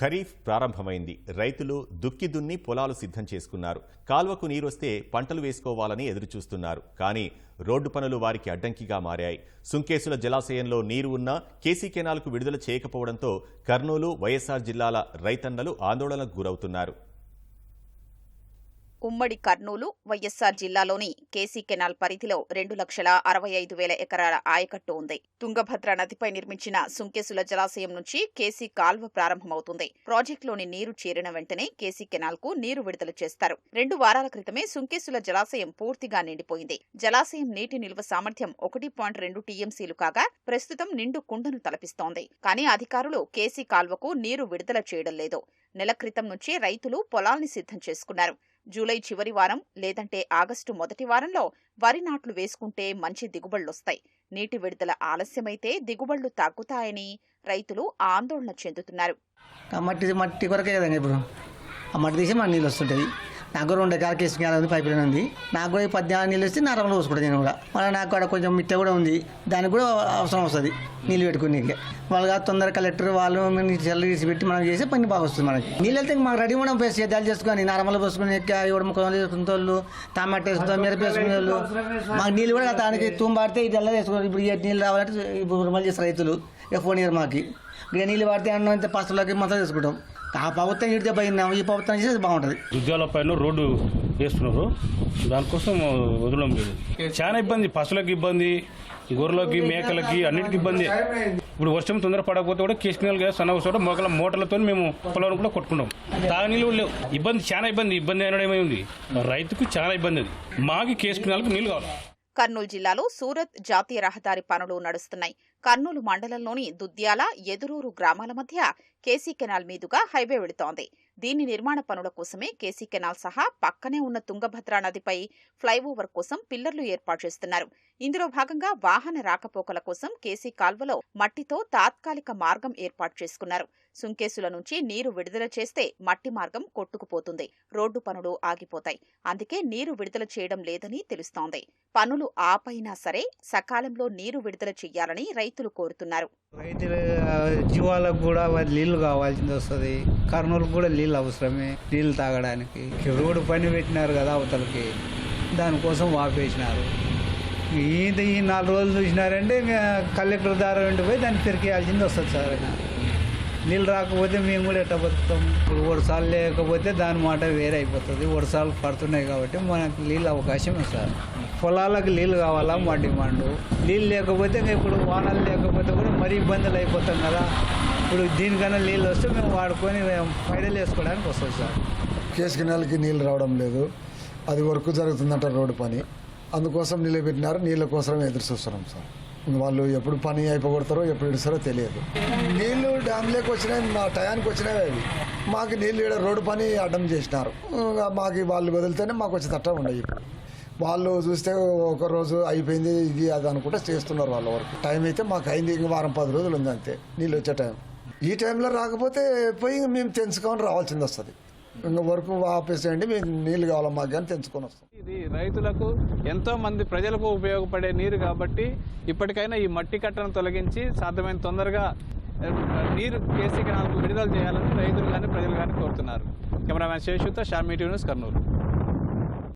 ఖరీఫ్ ప్రారంభమైంది. రైతులు దుక్కి దున్ని పొలాలు సిద్ధం చేసుకున్నారు. కాల్వకు నీరొస్తే పంటలు వేసుకోవాలని ఎదురుచూస్తున్నారు. కానీ రోడ్డు పనులు వారికి అడ్డంకిగా మారాయి. సుంకేసుల జలాశయంలో నీరు ఉన్నా కేసీ కెనాల్కు విడుదల చేయకపోవడంతో కర్నూలు వైఎస్ఆర్ జిల్లాల రైతన్నలు ఆందోళనకు గురవుతున్నారు. ఉమ్మడి కర్నూలు వైఎస్సార్ జిల్లాలోని కేసీ కెనాల్ పరిధిలో రెండు లక్షల అరవై ఐదు వేల ఎకరాల ఆయకట్టు ఉంది. తుంగభద్ర నదిపై నిర్మించిన సుంకేసుల జలాశయం నుంచి కేసీ కాల్వ ప్రారంభమవుతుంది. ప్రాజెక్టులోని నీరు చేరిన వెంటనే కేసీ కెనాల్కు నీరు విడుదల చేస్తారు. రెండు వారాల క్రితమే సుంకేసుల జలాశయం పూర్తిగా నిండిపోయింది. జలాశయం నీటి నిల్వ సామర్థ్యం ఒకటి పాయింట్ రెండు టీఎంసీలు కాగా ప్రస్తుతం నిండు కుండను తలపిస్తోంది. కానీ అధికారులు కేసీ కాల్వకు నీరు విడుదల చేయడం లేదు. నెల క్రితం నుంచి రైతులు పొలాల్ని సిద్ధం చేసుకున్నారు. జూలై చివరి వారం లేదంటే ఆగస్టు మొదటి వారంలో వరి నాట్లు వేసుకుంటే మంచి దిగుబడులొస్తాయి. నీటి విడుదల ఆలస్యమైతే దిగుబడులు తగ్గుతాయని రైతులు ఆందోళన చెందుతున్నారు. మట్టి మట్టి కొరకే కదండి ఇప్పుడు. ఆ మట్టి తీసి మన నీళ్ళు వస్తుంటుంది నాకు కూడా రెండు ఎకరాల కేసు ఉంది పైప్ లైన్ ఉంది. నాకు కూడా ఈ పద్నాలుగు నీళ్ళు వస్తే నా రమలో పోసుకుంటాను నేను కూడా. మళ్ళీ నాకు అక్కడ కొంచెం మిట్ట కూడా ఉంది. దానికి కూడా అవసరం వస్తుంది నీళ్ళు పెట్టుకుని వాళ్ళగా తొందర కలెక్టర్ వాళ్ళు చెల్లు తీసి పెట్టి మనం చేసే పని బాగా వస్తుంది మనకి. నీళ్ళు వెళ్తే మాకు రెడీ కూడా సేద్యాలు చేసుకొని నార్మల్ పోసుకుని ఇవ్వడం ముక్కలు చేసుకునే వాళ్ళు టమాటా వేసుకుంటాం మిరప వేసుకునే వాళ్ళు. మాకు నీళ్ళు కూడా దానికి తుంబాడితే ఇది ఎలా వేసుకోవాలి ఇప్పుడు ఏ నీళ్ళు రావాలంటే ఇప్పుడు మళ్ళీ చేస్తారు రైతులు. ఇక ఫోన్ ఇయర్ మాకి. ఇక నీళ్ళు పడితే అన్నం ఇంత పస్తులకి మొత్తం చేసుకుంటాం ఆ ప్రభుత్వం ఇడితే పోయిందాం ఈ ప్రభుత్వం చేస్తే బాగుంటుంది. ఉద్యోగాల పైన రోడ్డు వేస్తున్నారు. దానికోసం వదలడం లేదు. చాలా ఇబ్బంది పశువులకు ఇబ్బంది గొర్రెలకి మేకలకి అన్నిటికి ఇబ్బంది. ఇప్పుడు వర్షం తొందర పడకపోతే కూడా కేసునల్గా సన్న చోట మొగల మోటార్లతో మేము పొలం కూడా కొట్టుకుంటాం. తాగనీళ్ళు లేవు. ఇబ్బంది చాలా ఇబ్బంది. ఇబ్బంది అనడమే ఉంది? రైతుకు చాలా ఇబ్బంది అది. మాకు కేసుకునేలకు నీళ్ళు కావాలి. కర్నూలు జిల్లాలో సూరత్ జాతీయ రహదారి పనులు నడుస్తున్నాయి. కర్నూలు మండలంలోని దుద్యాల ఎదురూరు గ్రామాల మధ్య కేసీ కెనాల్ మీదుగా హైవే వెళుతోంది. దీని నిర్మాణ పనుల కోసమే కేసీ కెనాల్ సహా పక్కనే ఉన్న తుంగభద్ర నదిపై ఫ్లైఓవర్ కోసం పిల్లర్లు ఏర్పాటు చేస్తున్నారు. ఇందులో భాగంగా వాహన రాకపోకల కోసం కేసీ కాల్వలో మట్టితో తాత్కాలిక మార్గం ఏర్పాటు చేసుకున్నారు. సుంకేసుల నుంచి నీరు విడుదల చేస్తే మట్టి మార్గం కొట్టుకుపోతుంది. రోడ్డు పనులు ఆగిపోతాయి. అందుకే నీరు విడుదల చేయడం లేదని తెలుస్తోంది. పనులు ఆపైనా సరే సకాలంలో నీరు విడుదల చేయాలని రైతులు కోరుతున్నారు. రైతుల జీవాలకు కూడా నీళ్ళు కావాల్సింది వస్తుంది. కర్నూలు కూడా నీళ్ళు అవసరమే నీళ్ళు తాగడానికి. రోడ్డు పని పెట్టినారు కదా అవతలకి. దానికోసం వాపేసినారు ఇది ఈ నాలుగు రోజులు చూసినారంటే కలెక్టర్ ద్వారా వెంట పోయి దాన్ని పెరికేయాల్సింది వస్తుంది సార్ నీళ్ళు రాకపోతే మేము కూడా ఎట్ట బతుకుతాం? ఇప్పుడు వర్షాలు లేకపోతే దాని మాట వేరే అయిపోతుంది. వర్షాలు పడుతున్నాయి కాబట్టి మనకు నీళ్ళు అవకాశం సార్. పొలాలకు నీళ్ళు కావాలా? మా డిమాండ్. నీళ్ళు లేకపోతే ఇంకా ఇప్పుడు వానలు లేకపోతే కూడా మరీ ఇబ్బందులు అయిపోతాం కదా. ఇప్పుడు దీనికన్నా నీళ్ళు వస్తే మేము వాడుకొని మేము ఫైడలు వేసుకోవడానికి వస్తుంది సార్. కేసు కెనాల్కి నీళ్ళు రావడం లేదు. అది వర్క్ జరుగుతుందంట రోడ్డు పని. అందుకోసం నిలబెట్టినారు నీళ్ళ కోసమే ఎదురు చూస్తున్నాం సార్. వాళ్ళు ఎప్పుడు పని అయిపోగొడతారో ఎప్పుడు ఇస్తారో తెలియదు. నీళ్ళు డ్యామ్లోకి వచ్చినాయి మా టయానికి వచ్చినాయి అవి. మాకు నీళ్ళు ఈడ రోడ్డు పని అడ్డం చేసినారు. మాకు వాళ్ళు వదిలితేనే మాకు వచ్చి తట్ట ఉండవు. వాళ్ళు చూస్తే ఒక రోజు అయిపోయింది ఇది అది అనుకుంటే చేస్తున్నారు వాళ్ళ వరకు. టైం అయితే మాకు అయింది ఇంక వారం పది రోజులు ఉంది అంతే నీళ్ళు వచ్చే టైం. ఈ టైంలో రాకపోతే పోయి మేము తెంచుకొని రావాల్సింది వస్తుంది. ఇంకా వరకు ఆపేసేయండి మేము నీళ్ళు కావాలి మాకు కానీ తెంచుకొని వస్తాం. ఇది రైతులకు ఎంతో మంది ప్రజలకు ఉపయోగపడే నీరు కాబట్టి ఇప్పటికైనా ఈ మట్టి కట్టను తొలగించి సాధ్యమైన తొందరగా నీరు కేసీ కెనాల్కు విడుదల చేయాలని రైతులు కానీ ప్రజలు కానీ కోరుతున్నారు. కెమెరామ్యాన్ శేషుతో షామీ న్యూస్ కర్నూలు.